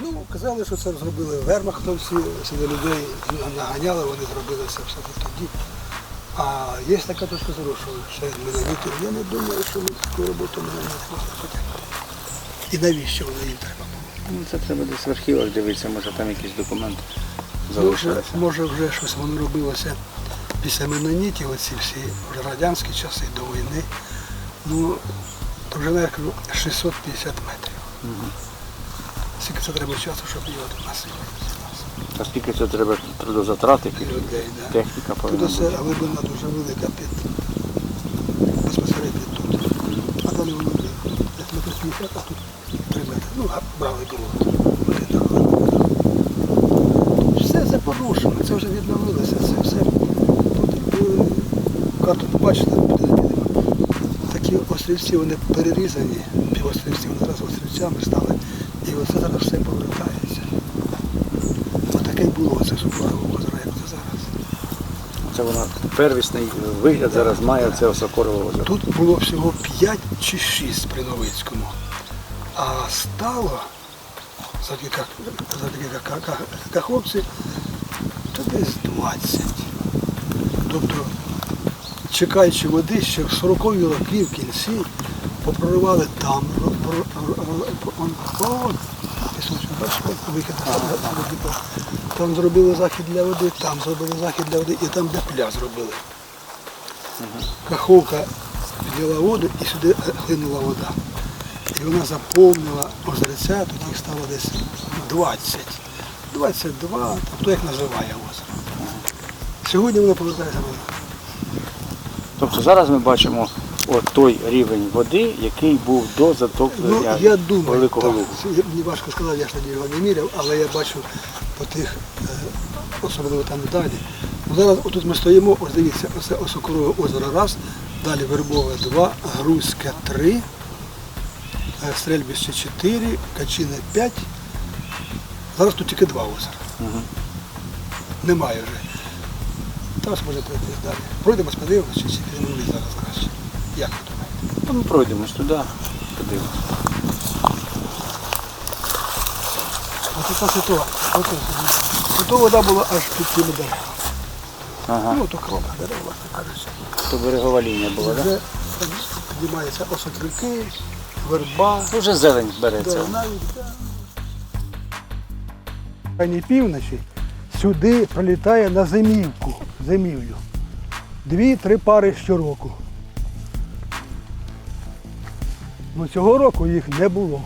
Ну, казали, що це зробили вермахтовці, сюди людей наганяли, вони зробили це все тоді. А є така точка зору, що ще менонітів. Я не думаю, що ми таку роботу менонітів можна потягнути. І навіщо воно їм треба було? Ну, це треба десь в архівах дивитися, може там якісь документи Може, залишилися. може вже щось воно робилося після менонітів, оці всі вже радянські часи до війни. Ну, то вже, я кажу, 650 метрів. Скільки це треба часу, щоб його тут? А скільки це треба трудозатрати, людей, да. техніка Тут повинна оце бути. глибина дуже велика під безпосередньо тут. А далі воно є. Як метр 50, а тут 3 метри. Ну, а брали ґрунт. Вони. Все це порушено, це вже відновилося, це все. Тут е, карту побачите, такі острівці вони перерізані, півострівці, вони зараз острівцями стали. І оце зараз все повертається. Отаке Супорове озеро, як це зараз. Це воно первісний вигляд зараз має це Осокорове озеро. Тут було всього 5 чи 6 при Новицькому. А стало завдяки, каховці, то десь 20. Тобто, чекаючи води, ще в 40-ві роки в кінці попроривали там, вихід. Там зробили захід для води, там зробили захід для води і там де пля зробили. Каховка взяла воду і сюди хлинула вода. І вона заповнила озерця, тут їх стало десь 20. 22, хто як називає озеро. Сьогодні воно повертається. Тобто зараз ми бачимо от той рівень води, який був до Ну, затоплення я думаю, Великого. Лугу. Це Мені важко сказати, я ж тоді його не міряв, але я бачу по тих, е, особливо там далі. Ну, зараз отут ми стоїмо, ось дивіться, оце Осокорове озеро раз, далі Вербове два, Грузьке три, е, Стрельбище чотири, Качине п'ять. Зараз тут тільки два озера. Мгм. Немає вже. Та ось може пройти далі. Пройдемо, подивимося, чи чи підемо зараз краще. Як? Ну, ми пройдемось туди, подивимось. Ось. Ось ось. Тут вода була аж під цими деревами. Ага. Ну, то дерев, власне кажучи. То берегова лінія була, так? Там піднімаються осотрики, верба. Да? Вже зелень береться. Да, навіть, да. Півночі сюди прилітає на зимівку, зимівлю. Дві-три пари щороку. Ну, цього року їх не було.